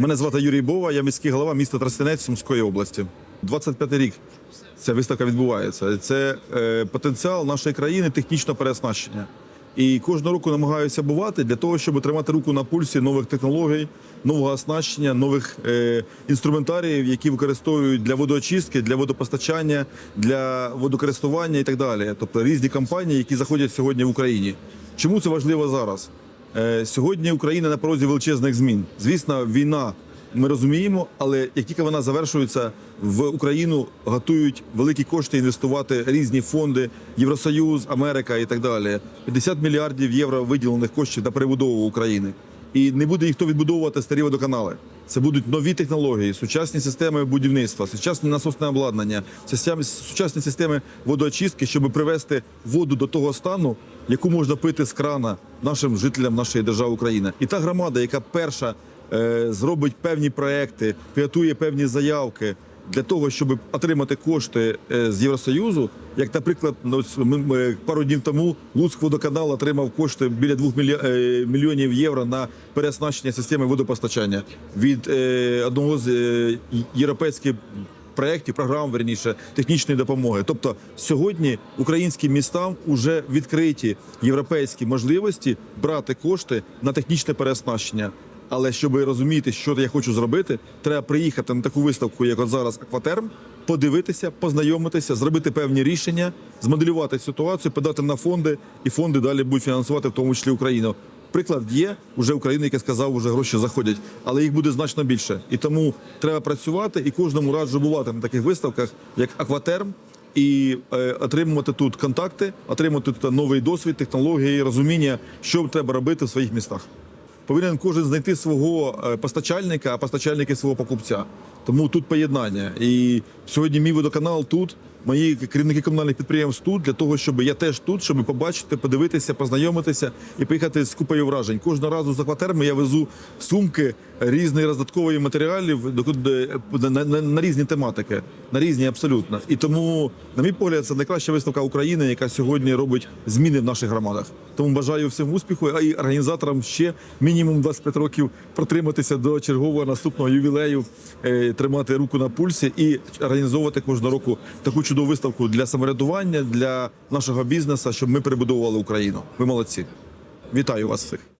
Мене звати Юрій Бова, я міський голова міста Тростянець Сумської області. 25 рік ця виставка відбувається. Це е, потенціал нашої країни технічного переоснащення. І кожного року намагаюся бувати для того, щоб тримати руку на пульсі нових технологій, нового оснащення, нових е, інструментаріїв, які використовують для водоочистки, для водопостачання, для водокористування і так далі. Тобто різні компанії, які заходять сьогодні в Україні. Чому це важливо зараз? Е, Сьогодні Україна на порозі величезних змін. Звісно, війна ми розуміємо, але як тільки вона завершується, в Україну готують великі кошти інвестувати різні фонди, Євросоюз, Америка і так далі. 50 мільярдів євро виділених коштів на перебудову України. І не буде ніхто відбудовувати старі водоканали. Це будуть нові технології, сучасні системи будівництва, сучасне насосне обладнання, сучасні системи водоочистки, щоб привести воду до того стану, яку можна пити з крана нашим жителям нашої держави України. І та громада, яка перша е, зробить певні проекти, підготує певні заявки для того, щоб отримати кошти е, з Євросоюзу, як, наприклад, ну, пару днів тому Луцьк водоканал отримав кошти біля 2 мільйо- е, мільйонів євро на переоснащення системи водопостачання від е, одного з європейських проєктів, програм, верніше, технічної допомоги. Тобто сьогодні українським містам вже відкриті європейські можливості брати кошти на технічне переоснащення. Але щоб розуміти, що я хочу зробити, треба приїхати на таку виставку, як от зараз Акватерм, подивитися, познайомитися, зробити певні рішення, змоделювати ситуацію, подати на фонди, і фонди далі будуть фінансувати, в тому числі Україну. Приклад є уже України, яке сказав, вже гроші заходять, але їх буде значно більше. І тому треба працювати і кожному раджу бувати на таких виставках, як Акватерм, і е, отримувати тут контакти, отримати тут новий досвід, технології, розуміння, що треба робити в своїх містах. Повинен кожен знайти свого е, постачальника, а постачальники свого покупця. Тому тут поєднання. І сьогодні мій водоканал тут. Мої керівники комунальних підприємств тут для того, щоб я теж тут, щоб побачити, подивитися, познайомитися і поїхати з купою вражень. Кожного разу за кватерми я везу сумки різної роздаткової матеріалів до- до- на, на, на різні тематики, на різні абсолютно. І тому, на мій погляд, це найкраща виставка України, яка сьогодні робить зміни в наших громадах. Тому бажаю всім успіху, а і організаторам ще мінімум 25 років протриматися до чергового наступного ювілею, е, тримати руку на пульсі і організовувати кожного року таку чудову виставку для самоврядування, для нашого бізнесу, щоб ми перебудовували Україну. Ви молодці. Вітаю вас всіх.